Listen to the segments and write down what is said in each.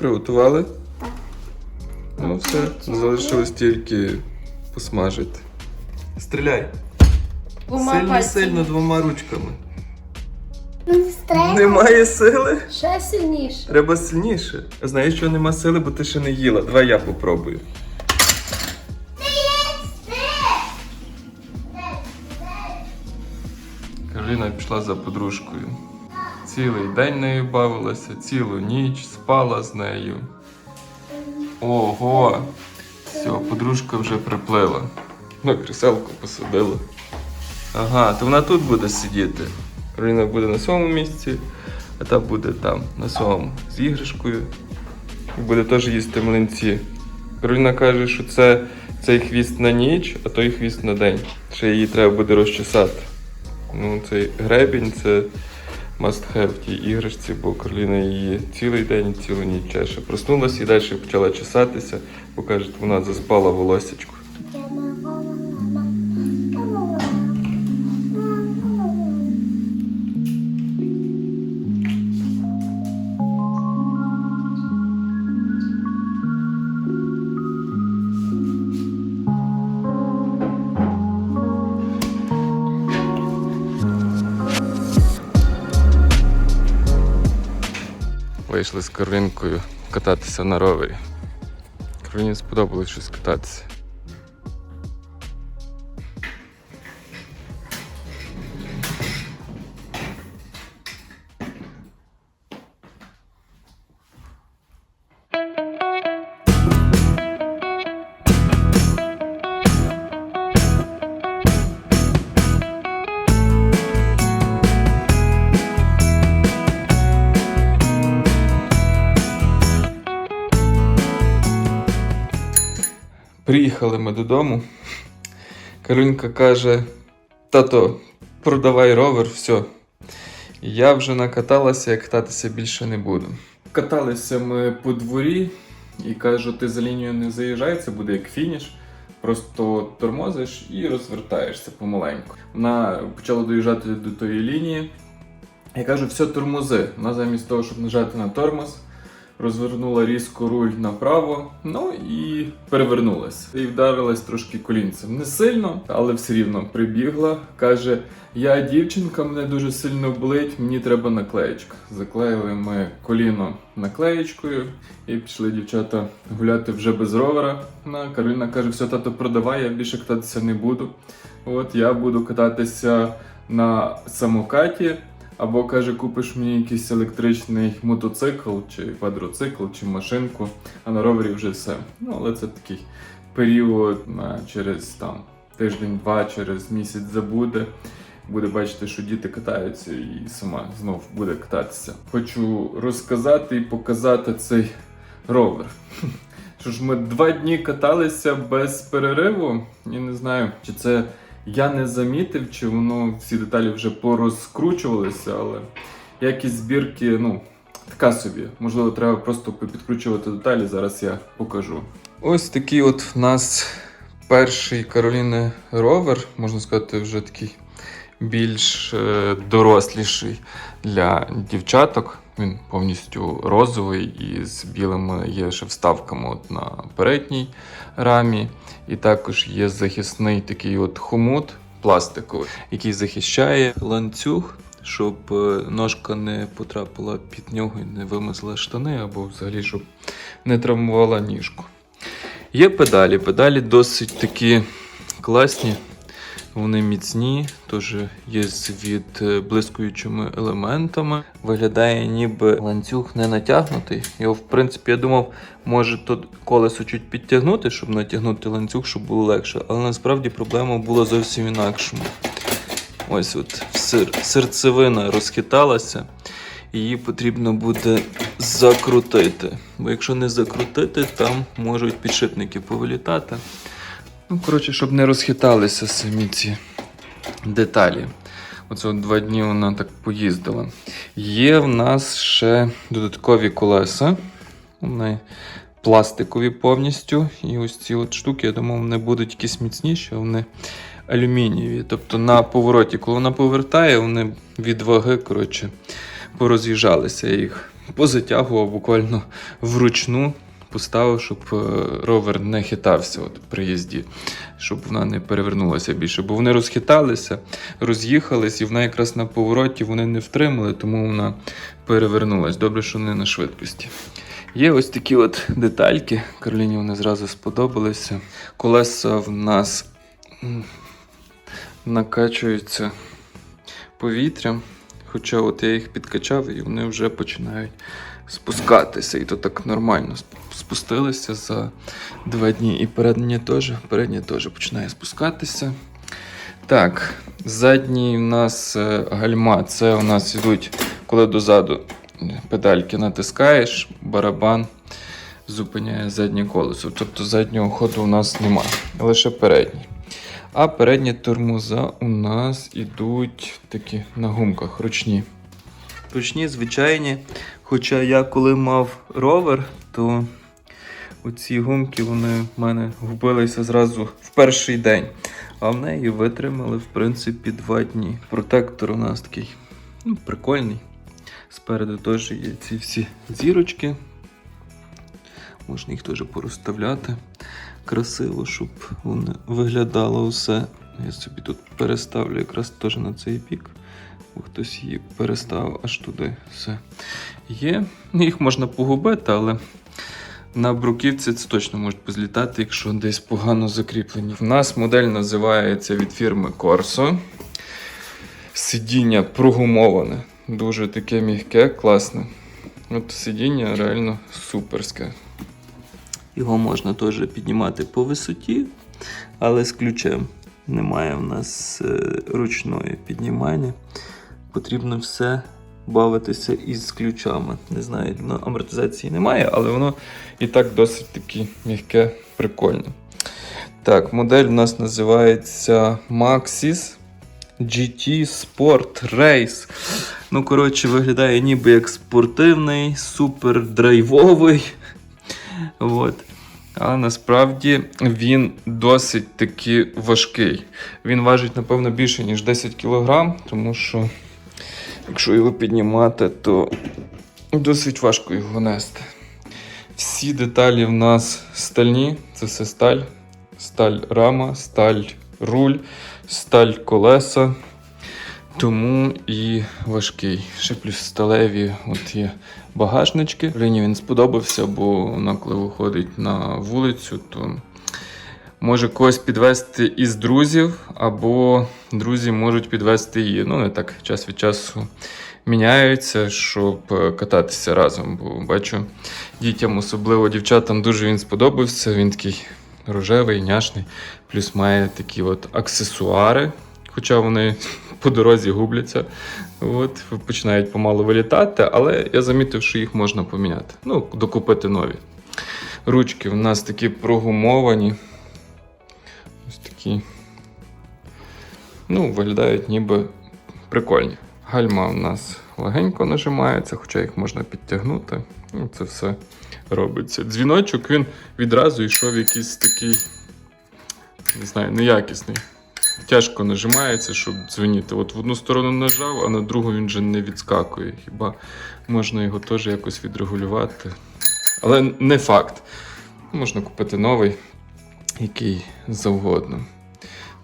Приготували? Ну, все, залишилось тільки посмажити. Стріляй. Двома сильно, пальцями. сильно двома ручками. Ну, стрель. Немає сили? Ще сильніше. Треба сильніше. Знаєш, що нема сили, бо ти ще не їла. Давай я попробую. Кароліна пішла за подружкою. Цілий день нею бавилася, цілу ніч спала з нею. Ого! Все, подружка вже приплила. На кріселку посадила. Ага, то вона тут буде сидіти. Кароліна буде на своєму місці, а та буде там, на своєму, з іграшкою. І буде теж їсти млинці. Кароліна каже, що це цей хвіст на ніч, а той хвіст на день. Ще її треба буде розчесати. Ну, цей гребінь це must have в тій іграшці, бо Карліна її цілий день, цілу ніч чеше. Проснулася і далі почала чесатися, бо каже, вона заспала волосечку. Вийшли з Каролінкою кататися на ровері. Кароліні сподобалось щось кататися. Приїхали ми додому. Каролінка каже: тато, продавай ровер, все. Я вже накаталася, я кататися більше не буду. Каталися ми по дворі і кажу, ти за лінію не заїжджай, це буде як фініш. Просто тормозиш і розвертаєшся помаленьку. Вона почала доїжджати до тої лінії. Я кажу, все, тормози. Вона замість того, щоб нажати на тормоз, розвернула різко руль направо, ну і перевернулась. І вдарилась трошки колінцем. Не сильно, але все рівно прибігла. Каже: Я дівчинка, мене дуже сильно болить, мені треба наклеєчка. Заклеїли ми коліно наклеєчкою і пішли дівчата гуляти вже без ровера. На Кароліна каже: все, тато, продавай, я більше кататися не буду. От я буду кататися на самокаті. Або каже, купиш мені якийсь електричний мотоцикл, чи квадроцикл, чи машинку, а на ровері вже все. Ну, але це такий період на через там тиждень-два, через місяць забуде. Буде бачити, що діти катаються, і сама знов буде кататися. Хочу розказати і показати цей ровер. Що ж ми два дні каталися без перериву, і не знаю, чи це я не замітив, чи воно всі деталі вже порозкручувалися, але якість збірки, ну, така собі. Можливо, треба просто підкручувати деталі, зараз я покажу. Ось такий от в нас перший Кароліни ровер, можна сказати, вже такий більш е, доросліший для дівчаток. Він повністю розовий і з білими є ще вставками от на передній рамі. І також є захисний такий от хомут пластиковий, який захищає ланцюг, щоб е, ножка не потрапила під нього і не вимазала штани, або взагалі, щоб не травмувала ніжку. Є педалі. Педалі досить такі класні. Вони міцні, теж є з від е, елементами. Виглядає ніби ланцюг не натягнутий. Його, в принципі, я думав, може тут колесо чуть підтягнути, щоб натягнути ланцюг, щоб було легше. Але насправді проблема була зовсім інакшому. Ось от сер... серцевина розхиталася, її потрібно буде закрутити. Бо якщо не закрутити, там можуть підшипники повилітати. Ну, коротше, щоб не розхиталися самі ці деталі. Оце от два дні вона так поїздила. Є в нас ще додаткові колеса. Вони пластикові повністю. І ось ці от штуки, я думав, вони будуть якісь міцніші, вони алюмінієві. Тобто на повороті, коли вона повертає, вони від ваги, коротше, пороз'їжджалися. Я їх позатягував буквально вручну. Поставив, щоб е, ровер не хитався от при їзді, щоб вона не перевернулася більше. Бо вони розхиталися, роз'їхались, і вона якраз на повороті вони не втримали, тому вона перевернулась. Добре, що не на швидкості. Є ось такі от детальки. Кароліні вони зразу сподобалися. Колеса в нас накачуються повітрям. Хоча от я їх підкачав і вони вже починають спускатися. І то так нормально спустилися за два дні. І переднє теж, переднє теж починає спускатися. Так, задній у нас е, гальма. Це у нас ідуть, коли дозаду педальки натискаєш, барабан зупиняє заднє колесо. Тобто заднього ходу у нас немає, лише передній. А передні тормоза у нас ідуть такі на гумках ручні. Ручні, звичайні. Хоча я коли мав ровер, то оці гумки вони в мене губилися зразу в перший день. А в неї витримали, в принципі, два дні. Протектор у нас такий ну, прикольний. Спереду теж є ці всі зірочки. Можна їх теж порозставляти красиво, щоб воно виглядало все. Я собі тут переставлю якраз теж на цей бік, бо хтось її переставив аж туди. Все є. Їх можна погубити, але на бруківці це точно можуть позлітати, якщо десь погано закріплені. В нас модель називається від фірми Corso. Сидіння прогумоване, дуже таке м'яке, класне. От сидіння реально суперське. Його можна теж піднімати по висоті, але з ключем. Немає в нас е, ручної піднімання. Потрібно все бавитися із ключами. Не знаю, на амортизації немає, але воно і так досить таки м'яке, прикольне. Так, модель у нас називається Maxis GT Sport Race. Ну, коротше, виглядає ніби як спортивний, супер драйвовий. От. Але насправді він досить таки важкий. Він важить, напевно, більше, ніж 10 кг, тому що, якщо його піднімати, то досить важко його нести. Всі деталі в нас стальні, це все сталь, сталь рама, сталь руль, сталь колеса. Тому і важкий. Ще плюс сталеві от є багажнички. Ліні він сподобався, бо вона, коли виходить на вулицю, то може когось підвести із друзів, або друзі можуть підвести її. Ну, не так час від часу міняються, щоб е, кататися разом. Бо бачу, дітям, особливо дівчатам, дуже він сподобався. Він такий рожевий, няшний, плюс має такі от аксесуари. Хоча вони по дорозі губляться, от, починають помалу вилітати, але я замітив, що їх можна поміняти. Ну, докупити нові. Ручки в нас такі прогумовані. Такі. Ну, виглядають ніби прикольні. Гальма в нас легенько нажимається, хоча їх можна підтягнути. Ну, це все робиться. Дзвіночок він відразу йшов якийсь такий, не знаю, неякісний. Тяжко нажимається, щоб дзвоніти. От в одну сторону нажав, а на другу він вже не відскакує. Хіба можна його теж якось відрегулювати. Але не факт. Можна купити новий, який завгодно.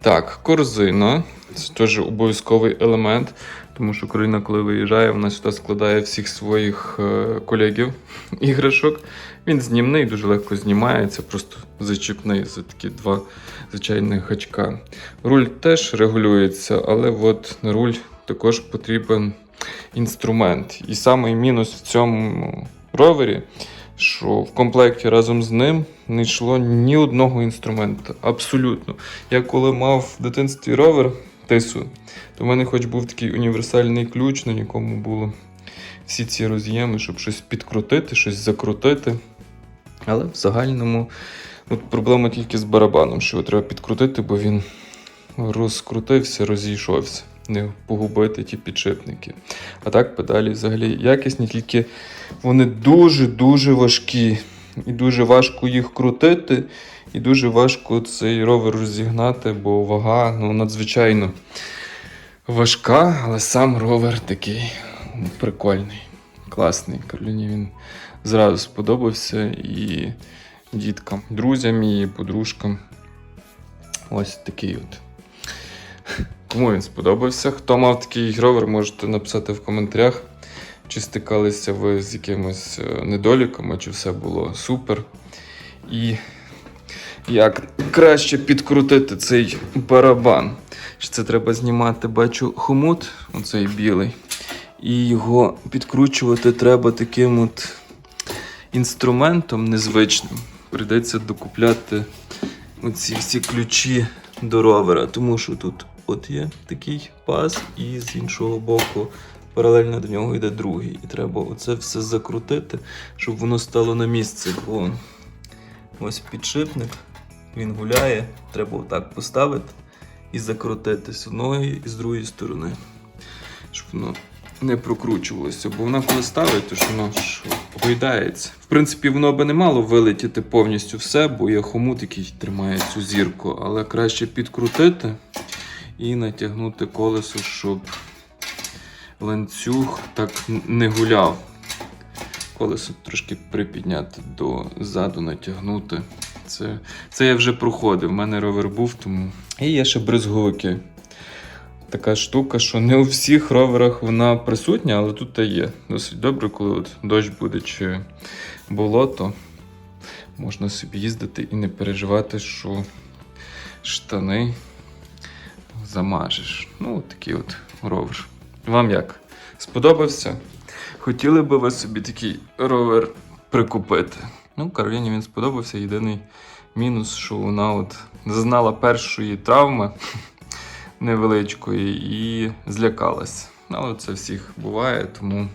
Так, корзина. Це теж обов'язковий елемент, тому що Кароліна, коли виїжджає, вона сюди складає всіх своїх е, колегів іграшок. Він знімний, дуже легко знімається, просто зачіпний за такі два звичайних гачка. Руль теж регулюється, але от на руль також потрібен інструмент. І самий мінус в цьому ровері, що в комплекті разом з ним не йшло ні одного інструмента. Абсолютно. Я коли мав в дитинстві ровер тису, то в мене хоч був такий універсальний ключ, на якому було всі ці роз'єми, щоб щось підкрутити, щось закрутити. Але в загальному от проблема тільки з барабаном, що його треба підкрутити, бо він розкрутився, розійшовся. Не погубити ті підшипники. А так педалі взагалі якісні, тільки вони дуже-дуже важкі. І дуже важко їх крутити, і дуже важко цей ровер розігнати, бо вага ну, надзвичайно важка, але сам ровер такий прикольний. класний. Кароліні він зразу сподобався і діткам, друзям і подружкам. Ось такий от. Кому він сподобався? Хто мав такий ровер, можете написати в коментарях, чи стикалися ви з якимись е, недоліками, чи все було супер. І як краще підкрутити цей барабан. Це треба знімати, бачу, хомут, оцей білий. І його підкручувати треба таким от інструментом незвичним. Прийдеться докупляти оці всі ключі до ровера, тому що тут от є такий паз, і з іншого боку паралельно до нього йде другий. І треба оце все закрутити, щоб воно стало на місце. Бо ось підшипник, він гуляє, треба отак поставити і закрутити з одної і з другої сторони, щоб воно не прокручувалося. Бо вона коли ставить, то ж воно ж гойдається. В принципі, воно би не мало вилетіти повністю все, бо є хомут, який тримає цю зірку, але краще підкрутити і натягнути колесо, щоб ланцюг так не гуляв. Колесо трошки припідняти дозаду, натягнути. Це, це я вже проходив. У мене ровер був, тому. І є ще бризговики. Така штука, що не у всіх роверах вона присутня, але тут та є. Досить добре, коли от дощ буде чи болото. Можна собі їздити і не переживати, що штани замажеш. Ну, такий от ровер. Вам як? Сподобався? Хотіли би ви собі такий ровер прикупити? Ну, Кароліні він сподобався. Єдиний мінус, що вона от зазнала першої травми невеличкої і злякалась. Але це всіх буває, тому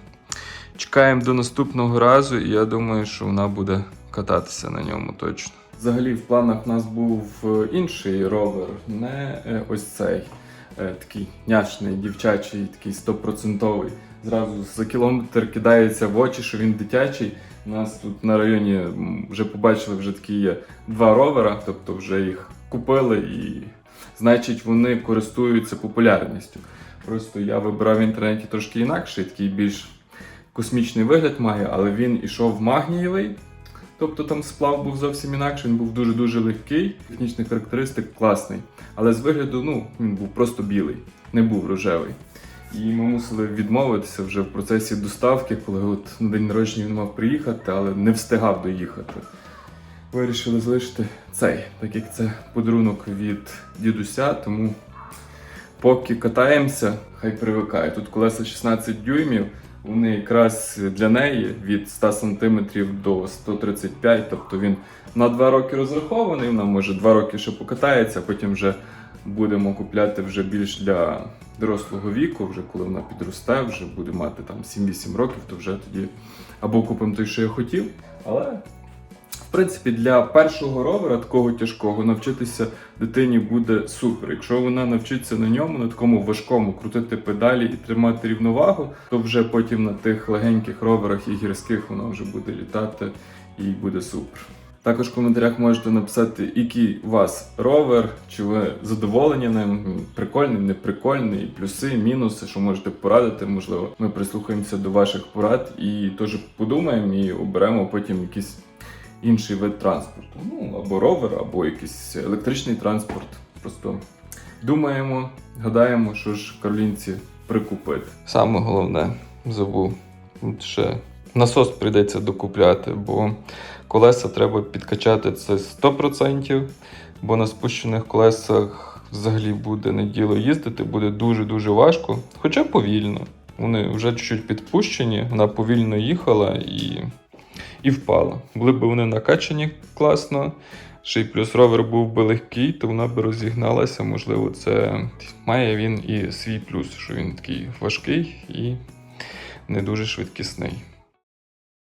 чекаємо до наступного разу, і я думаю, що вона буде кататися на ньому точно. Взагалі, в планах у нас був е, інший ровер, не е, ось цей е, такий няшний, дівчачий, такий стопроцентовий. Зразу за кілометр кидається в очі, що він дитячий. У нас тут на районі вже побачили вже такі є два ровера, тобто вже їх купили і значить вони користуються популярністю. Просто я вибирав в інтернеті трошки інакший, такий більш космічний вигляд має, але він ішов магнієвий. Тобто там сплав був зовсім інакший, він був дуже-дуже легкий, технічних характеристик класний. Але з вигляду, ну, він був просто білий, не був рожевий. І ми мусили відмовитися вже в процесі доставки, коли от на день народження він мав приїхати, але не встигав доїхати. Вирішили залишити цей, так як це подарунок від дідуся, тому поки катаємося, хай привикає. Тут колеса 16 дюймів, вони якраз для неї від 100 см до 135, тобто він на 2 роки розрахований, вона може 2 роки ще покатається, потім вже будемо купляти вже більш для дорослого віку, вже коли вона підросте, вже буде мати там 7-8 років, то вже тоді або купимо той, що я хотів. Але принципі, для першого ровера такого тяжкого навчитися дитині буде супер. Якщо вона навчиться на ньому, на такому важкому крутити педалі і тримати рівновагу, то вже потім на тих легеньких роверах і гірських вона вже буде літати і буде супер. Також в коментарях можете написати, який у вас ровер, чи ви задоволені ним, прикольний, неприкольний, плюси, мінуси, що можете порадити. Можливо, ми прислухаємося до ваших порад і теж подумаємо і оберемо потім якийсь інший вид транспорту. Ну, або ровер, або якийсь електричний транспорт. Просто думаємо, гадаємо, що ж Каролінці прикупити. Саме головне, забув. От ще насос прийдеться докупляти, бо колеса треба підкачати це 100%, бо на спущених колесах взагалі буде не діло їздити, буде дуже-дуже важко, хоча повільно. Вони вже чуть-чуть підпущені, вона повільно їхала і і впала. Були б вони накачані класно, ще й плюс ровер був би легкий, то вона би розігналася. Можливо, це має він і свій плюс, що він такий важкий і не дуже швидкісний.